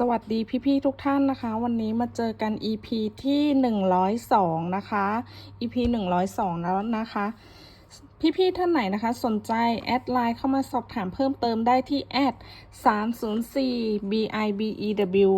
สวัสดีพี่ๆทุกท่านนะคะ วันนี้มาเจอกัน EP ที่ 102 นะคะ EP 102 แล้วนะคะ พี่ๆท่านไหนนะคะ สนใจ แอดไลน์เข้ามาสอบถามเพิ่มเติมได้ที่แอด304 bibew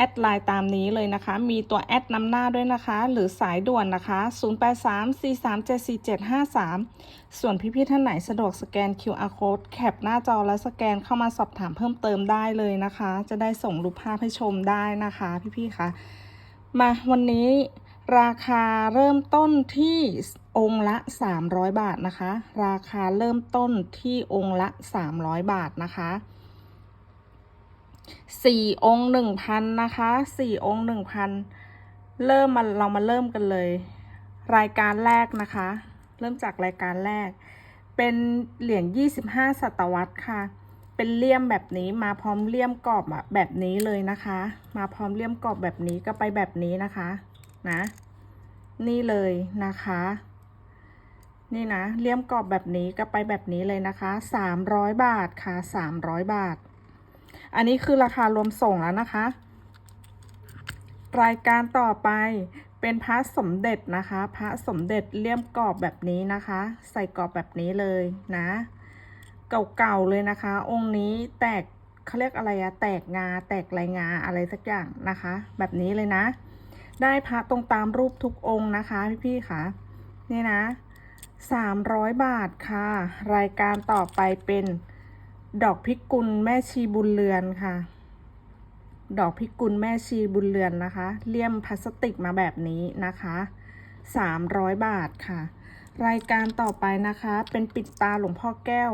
แอดไลน์ตามนี้เลยนะคะ มีตัวแอดนำหน้าด้วยนะคะ หรือสายด่วนนะคะ 0834374753 ส่วนพี่ๆท่านไหนสะดวกสแกน QR code แคปหน้าจอแล้วสแกนเข้ามาสอบถามเพิ่มเติมได้เลยนะคะ จะได้ส่งรูปภาพให้ชมได้นะคะ พี่ๆคะมาวันนี้ราคาเริ่มต้นที่องค์ละ 300 บาทนะคะ ราคาเริ่มต้นที่องค์ละ 300 บาทนะคะ สี่องค์หนึ่งพันนะคะสี่องค์หนึ่งพันเริ่มมาเรามาเริ่มกันเลย รายการแรกนะคะ เริ่มจากรายการแรก เป็นเหรียญ25ศตวรรษค่ะ เป็นเลี่ยมแบบนี้มาพร้อมเลี่ยมกรอบอะแบบนี้เลยนะคะ มาพร้อมเลี่ยมกรอบแบบนี้ก็ไปแบบนี้นะคะนะนี่เลยนะคะ นี่นะเลี่ยมกรอบแบบนี้ก็ไปแบบนี้เลยนะคะ300บาทค่ะ300บาท อันนี้คือราคารวมส่งแล้วนะคะ รายการต่อไปเป็นพระสมเด็จนะคะ พระสมเด็จเลี่ยมกรอบแบบนี้นะคะ ใส่กรอบแบบนี้เลยนะ เก่าๆเลยนะคะ องค์นี้แตกเขาเรียกอะไรอะแตกงา แตกลายงาอะไรสักอย่างนะคะ แบบนี้เลยนะ ได้พระตรงตามรูปทุกองค์นะคะพี่ๆค่ะนี่นะ300บาทค่ะ รายการต่อไปเป็น ดอกพิกุลแม่ชีบุญเรือนค่ะ ดอกพิกุลแม่ชีบุญเรือนนะคะ เลี่ยมพลาสติกมาแบบนี้นะคะ 300 บาทค่ะ รายการต่อไปนะคะ เป็นปิดตาหลวงพ่อแก้ว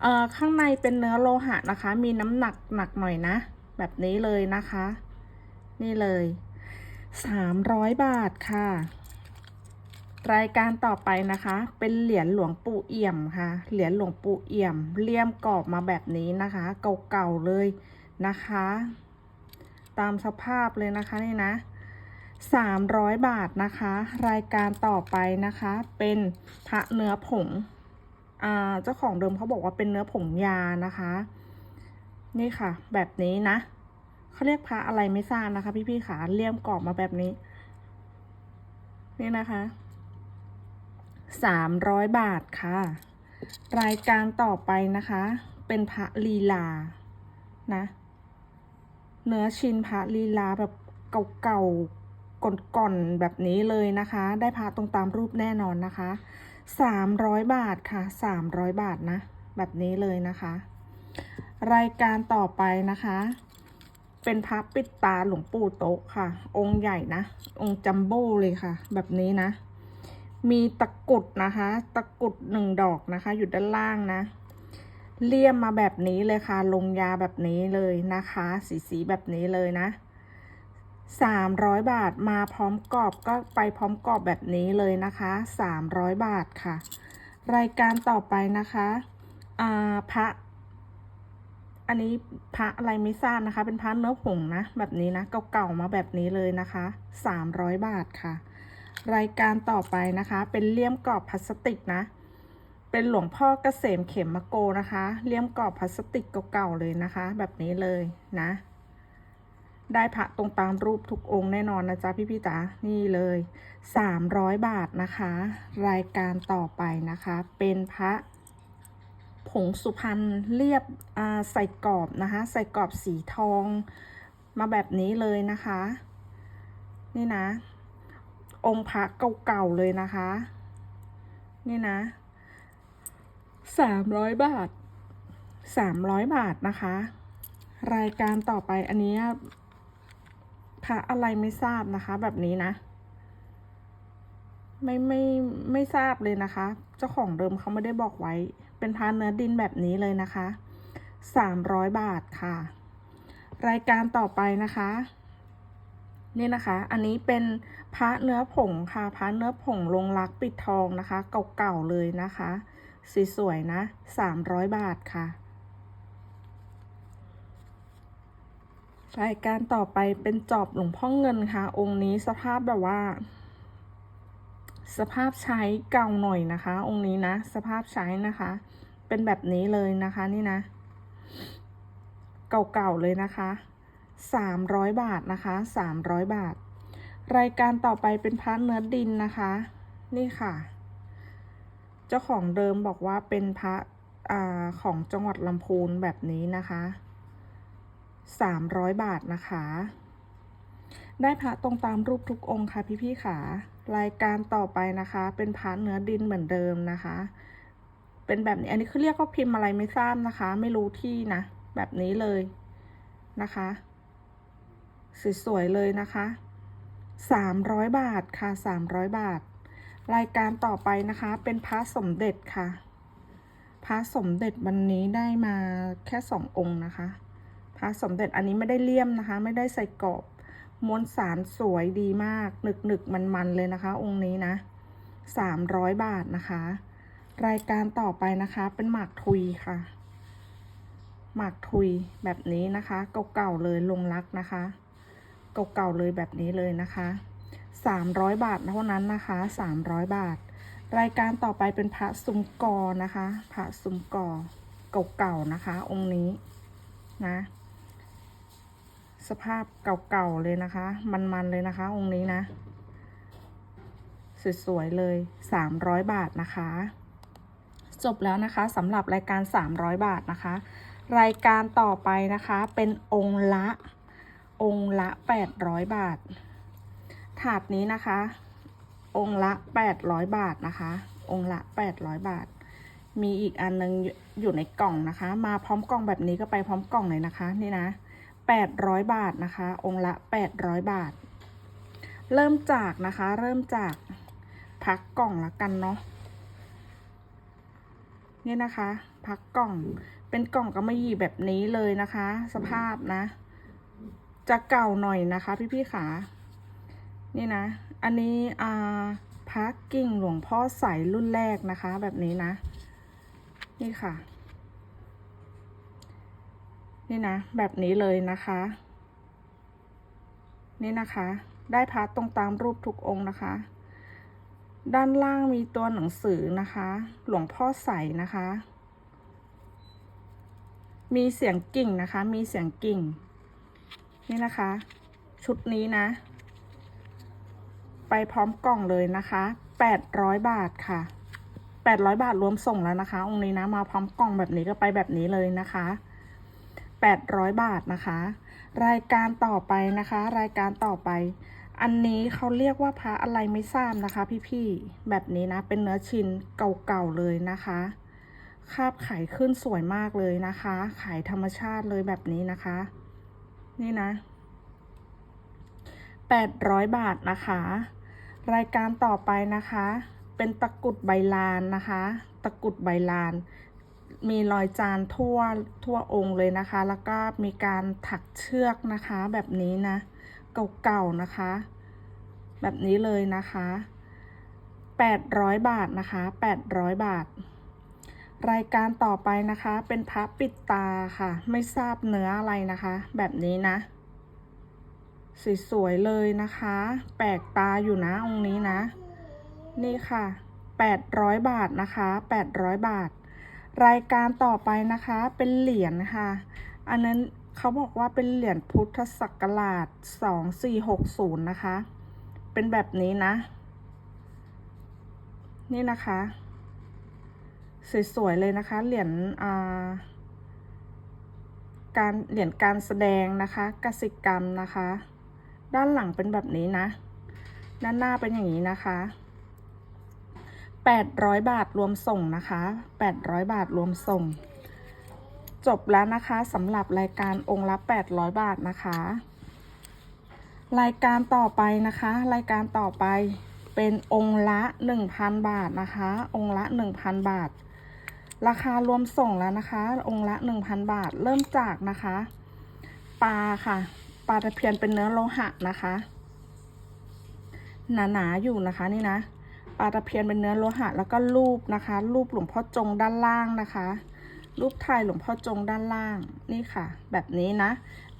เอ่อ ข้างในเป็นเนื้อโลหะนะคะ มีน้ำหนักหนักหน่อยนะ แบบนี้เลยนะคะ นี่เลย 300 บาทค่ะ รายการต่อไปนะคะ เป็นเหรียญหลวงปู่เอี่ยมค่ะ เหรียญหลวงปู่เอี่ยมเลี่ยมกรอบมาแบบนี้นะคะ เก่าๆเลยนะคะ ตามสภาพเลยนะคะนี่นะ300บาทนะคะ รายการต่อไปนะคะ เป็นพระเนื้อผงอ่าเจ้าของเดิมเขาบอกว่าเป็นเนื้อผงยานะคะ นี่ค่ะ แบบนี้นะเขาเรียกพระอะไรไม่ทราบนะคะ พี่ๆขาเลี่ยมกรอบมาแบบนี้ นี่นะคะ สามร้อยบาทค่ะ รายการต่อไปนะคะ เป็นพระลีลา นะ เนื้อชิ้นพระลีลาแบบเก่าๆ ก่อนๆ แบบนี้เลยนะคะ ได้พระตรงตามรูปแน่นอนนะคะสามร้อยบาทค่ะสามร้อยบาทนะ แบบนี้เลยนะคะ รายการต่อไปนะคะเป็นพระปิดตาหลวงปู่โต๊ะค่ะ องค์ใหญ่นะ องค์จัมโบ้เลยค่ะ แบบนี้นะ มีตะกุดนะคะ ตะกุดหนึ่งดอกนะคะ อยู่ด้านล่างนะ เลี่ยมมาแบบนี้เลยค่ะ ลงยาแบบนี้เลยนะคะ สีสีแบบนี้เลยนะสามร้อยบาทมาพร้อมกรอบก็ไปพร้อมกรอบแบบนี้เลยนะคะสามร้อยบาทค่ะ รายการต่อไปนะคะอ่าพระ อันนี้พระอะไรไม่ทราบนะคะ เป็นพระเนื้อผงนะ แบบนี้นะ เก่าๆมาแบบนี้เลยนะคะสามร้อยบาทค่ะ รายการต่อไปนะคะ เป็นเลี่ยมกรอบพลาสติกนะ เป็นหลวงพ่อเกษมเข็มมะโกนะคะ เลี่ยมกรอบพลาสติกเก่าๆเลยนะคะ แบบนี้เลยนะ ได้พระตรงตามรูปทุกองค์แน่นอนนะจ๊ะพี่พี่จ๋านี่เลย 300 บาทนะคะ รายการต่อไปนะคะ เป็นพระผงสุพรรณเรียบใส่กรอบนะคะ ใส่กรอบสีทองมาแบบนี้เลยนะคะ นี่นะ องค์พระเก่าๆเลยนะคะ นี่นะสามร้อยบาทสามร้อยบาทนะคะ รายการต่อไปอันนี้พระอะไรไม่ทราบนะคะ แบบนี้นะ ไม่ไม่ไม่ทราบเลยนะคะ เจ้าของเดิมเขาไม่ได้บอกไว้ เป็นพระเนื้อดินแบบนี้เลยนะคะสามร้อยบาทค่ะ รายการต่อไปนะคะ นี่นะคะ อันนี้เป็นพระเนื้อผงค่ะ พระเนื้อผงลงรักปิดทองนะคะ เก่าๆเลยนะคะ สวยๆนะสามร้อยบาทค่ะรายการต่อไปเป็นจอบหลวงพ่อเงินค่ะ องค์นี้สภาพแบบว่า สภาพใช้เก่าหน่อยนะคะ องค์นี้นะ สภาพใช้นะคะ เป็นแบบนี้เลยนะคะนี่นะ เก่าๆเลยนะคะ 300 บาทนะคะ 300 บาท รายการต่อไปเป็นพระเนื้อดินนะคะ นี่ค่ะ เจ้าของเดิมบอกว่าเป็นพระอของจังหวัดลำพูนแบบนี้นะคะ 300 บาทนะคะ ได้พระตรงตามรูปทุกองค์ค่ะพี่ๆค่ะ รายการต่อไปนะคะ เป็นพระเนื้อดินเหมือนเดิมนะคะ เป็นแบบนี้ อันนี้คือเรียกว่าพิมพ์อะไรไม่ทราบนะคะ ไม่รู้ที่นะ แบบนี้เลยนะคะ สวยๆเลยนะคะ 300 บาทค่ะ 300 บาท รายการต่อไปนะคะเป็นพระสมเด็จค่ะพระสมเด็จวันนี้ได้มาแค่สององค์นะคะพระสมเด็จอันนี้ไม่ได้เลี่ยมนะคะ ไม่ได้ใส่กรอบมวลสารสวยดีมากหนึกหนึกมันมันเลยนะคะ องค์นี้นะ300บาทนะคะ รายการต่อไปนะคะ เป็นหมากทุยค่ะหมากทุยแบบนี้นะคะ เก่าๆเลยลงรักนะคะ เก่าๆเลยแบบนี้เลยนะคะ 300 บาทเท่านั้นนะคะ 300 บาท รายการต่อไปเป็นพระซุ้มกอนะคะพระซุ้มกอเก่าๆนะคะ องค์นี้นะสภาพเก่าๆเลยนะคะ มันๆเลยนะคะ องค์นี้นะ สวยๆเลย 300 บาทนะคะ จบแล้วนะคะสำหรับรายการ 300 บาทนะคะ รายการต่อไปนะคะเป็นองค์ละ องค์ละ 800 บาท ถาดนี้นะคะ องค์ละ 800 บาทนะคะ องค์ละ 800 บาท มีอีกอันนึงอยู่ในกล่องนะคะ มาพร้อมกล่องแบบนี้ก็ไปพร้อมกล่องเลยนะคะ นี่นะ800 บาทนะคะ องค์ละ 800 บาท เริ่มจากนะคะ เริ่มจากพักกล่องละกันเนาะนี่นะคะ พักกล่องเป็นกล่องกำมะหยี่แบบนี้เลยนะคะ สภาพนะ จะเก่าหน่อยนะคะ พี่ๆขานี่นะ อันนี้อ่าพักกิ่งหลวงพ่อใสรุ่นแรกนะคะ แบบนี้นะ นี่ค่ะ นี่นะ แบบนี้เลยนะคะ นี่นะคะ ได้พระตรงตามรูปทุกองค์นะคะ ด้านล่างมีตัวหนังสือนะคะ หลวงพ่อใสนะคะ มีเสียงกิ่งนะคะ มีเสียงกิ่ง นี่นะคะ ชุดนี้นะ ไปพร้อมกล่องเลยนะคะ800บาทค่ะ800บาทรวมส่งแล้วนะคะ องค์นี้นะมาพร้อมกล่องแบบนี้ก็ไปแบบนี้เลยนะคะ800บาทนะคะ รายการต่อไปนะคะ รายการต่อไป อันนี้เขาเรียกว่าพระอะไรไม่ทราบนะคะ พี่ๆแบบนี้นะเป็นเนื้อชิ้นเก่าๆเลยนะคะคาบไข่ขึ้นสวยมากเลยนะคะ ไข่ธรรมชาติเลยแบบนี้นะคะ นี่นะ800บาทนะคะ รายการต่อไปนะคะ เป็นตะกรุดใบลานนะคะ ตะกรุดใบลาน มีรอยจานทั่วทั่วองค์เลยนะคะ แล้วก็มีการถักเชือกนะคะ แบบนี้นะเก่าๆนะคะ แบบนี้เลยนะคะ800บาทนะคะ800บาท รายการต่อไปนะคะ เป็นพระปิดตาค่ะ ไม่ทราบเนื้ออะไรนะคะ แบบนี้นะสวยๆเลยนะคะ แปลกตาอยู่นะองค์นี้นะ นี่ค่ะ 800 บาทนะคะ 800 บาท รายการต่อไปนะคะ เป็นเหรียญค่ะ อันนั้นเขาบอกว่าเป็นเหรียญพุทธศักราช 2460 นะคะ เป็นแบบนี้นะ นี่นะคะ สวยๆเลยนะคะ เหรียญการเหรียญการแสดงนะคะกสิกรรมนะคะ ด้านหลังเป็นแบบนี้นะ ด้านหน้าเป็นอย่างนี้นะคะ800 บาทรวมส่งนะคะ 800 บาทรวมส่ง จบแล้วนะคะสำหรับรายการองค์ละ 800 บาทนะคะ รายการต่อไปนะคะ รายการต่อไปเป็นองค์ละ 1,000 บาทนะคะ องค์ละ 1,000 บาท ราคารวมส่งแล้วนะคะ องค์ละ 1,000 บาท เริ่มจากนะคะ ปลาค่ะ ปลาตะเพียนเป็นเนื้อโลหะนะคะ หนาๆอยู่นะคะนี่นะ ปลาตะเพียนเป็นเนื้อโลหะ แล้วก็รูปนะคะ รูปหลวงพ่อจงด้านล่างนะคะ รูปถ่ายหลวงพ่อจงด้านล่าง นี่ค่ะ แบบนี้นะ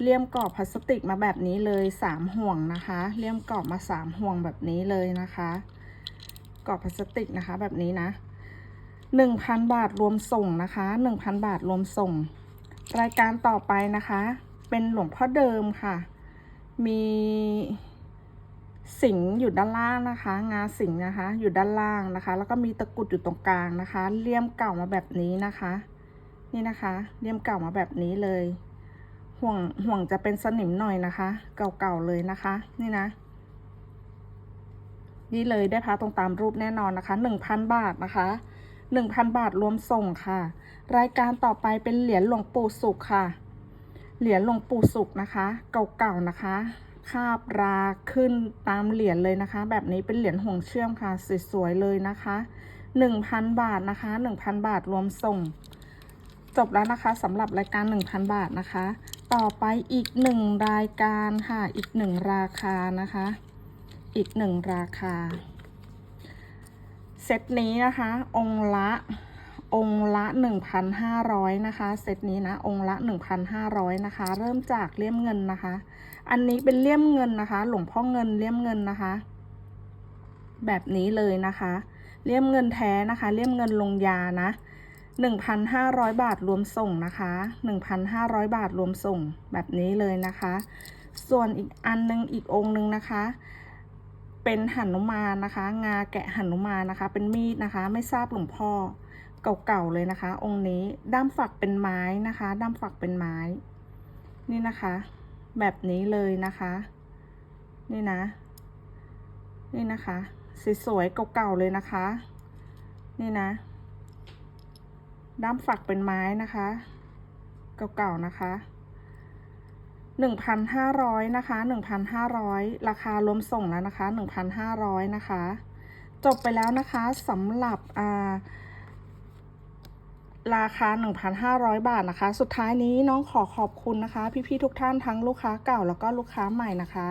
เลี่ยมกรอบพลาสติกมาแบบนี้เลยสามห่วงนะคะ เลี่ยมกรอบมาสามห่วงแบบนี้เลยนะคะ กรอบพลาสติกนะคะ แบบนี้นะ หนึ่งพันบาทรวมส่งนะคะหนึ่งพันบาทรวมส่ง รายการต่อไปนะคะ เป็นหลวงพ่อเดิมค่ะ มีสิงอยู่ด้านล่างนะคะ งาสิงนะคะ อยู่ด้านล่างนะคะ แล้วก็มีตะกรุดอยู่ตรงกลางนะคะ เลี่ยมเก่ามาแบบนี้นะคะ นี่นะคะ เลี่ยมเก่ามาแบบนี้เลย ห่วงห่วงจะเป็นสนิมหน่อยนะคะ เก่าๆเลยนะคะ นี่นะ นี่เลยได้พระตรงตามรูปแน่นอนนะคะหนึ่งพันบาทนะคะ หนึ่งพันบาทรวมส่งค่ะ รายการต่อไปเป็นเหรียญหลวงปู่สุขค่ะ เหรียญหลวงปู่สุขนะคะ เก่าๆนะคะคาบราขึ้นตามเหรียญเลยนะคะ แบบนี้เป็นเหรียญห่วงเชื่อมค่ะสวยๆเลยนะคะหนึ่งพันบาทนะคะหนึ่งพันบาทรวมส่ง จบแล้วนะคะสำหรับรายการ 1,000 บาทนะคะ ต่อไปอีกหนึ่งรายการค่ะ อีกหนึ่งราคานะคะ อีกหนึ่งราคา เซตนี้นะคะ องละองละ 1,500 นะคะ เซตนี้นะ องละ 1,500 นะคะ เริ่มจากเลี่ยมเงินนะคะ อันนี้เป็นเลี่ยมเงินนะคะ หลวงพ่อเงินเลี่ยมเงินนะคะ แบบนี้เลยนะคะ เลี่ยมเงินแท้นะคะ เลี่ยมเงินลงยานะ 1,500 บาทรวมส่งนะคะ 1,500 บาทรวมส่งแบบนี้เลยนะคะ ส่วนอีกอันนึงอีกองค์นึงนะคะ เป็นหันุมานนะคะ งาแกะหันุมานนะคะ เป็นมีดนะคะ ไม่ทราบหลวงพ่อเก่าๆเลยนะคะ องค์นี้ด้ามฝักเป็นไม้นะคะ ด้ามฝักเป็นไม้ นี่นะคะ แบบนี้เลยนะคะ นี่นะ นี่นะคะสวยๆเก่าๆเลยนะคะ นี่นะ ด้ามฝักเป็นไม้นะคะ เก่าๆนะคะ หนึ่งพันห้าร้อยนะคะหนึ่งพันห้าร้อยราคารวมส่งแล้วนะคะหนึ่งพันห้าร้อยนะคะ จบไปแล้วนะคะสำหรับอ่าราคา 1,500 บาทนะคะ สุดท้ายนี้น้องขอขอบคุณนะคะ พี่ๆทุกท่านทั้งลูกค้าเก่าแล้วก็ลูกค้าใหม่นะคะ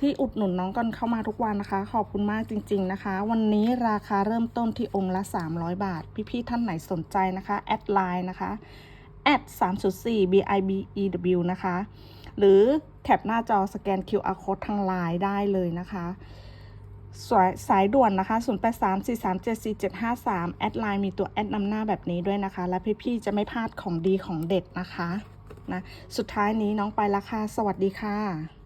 ที่อุดหนุนน้องกันเข้ามาทุกวันนะคะ ขอบคุณมากจริง ๆนะคะ วันนี้ราคาเริ่มต้นที่องค์ละ 300 บาท พี่ๆท่านไหนสนใจนะคะ แอดไลน์นะคะแอด3.4 bibew นะคะ หรือแคปหน้าจอสแกน QR code ทางไลน์ได้เลยนะคะสายสายด่วนนะคะ 0834374753 แอดไลน์มีตัวแอดนำหน้าแบบนี้ด้วยนะคะ และพี่ๆจะไม่พลาดของดีของเด็ดนะคะนะ สุดท้ายนี้น้องไปละค่ะ สวัสดีค่ะ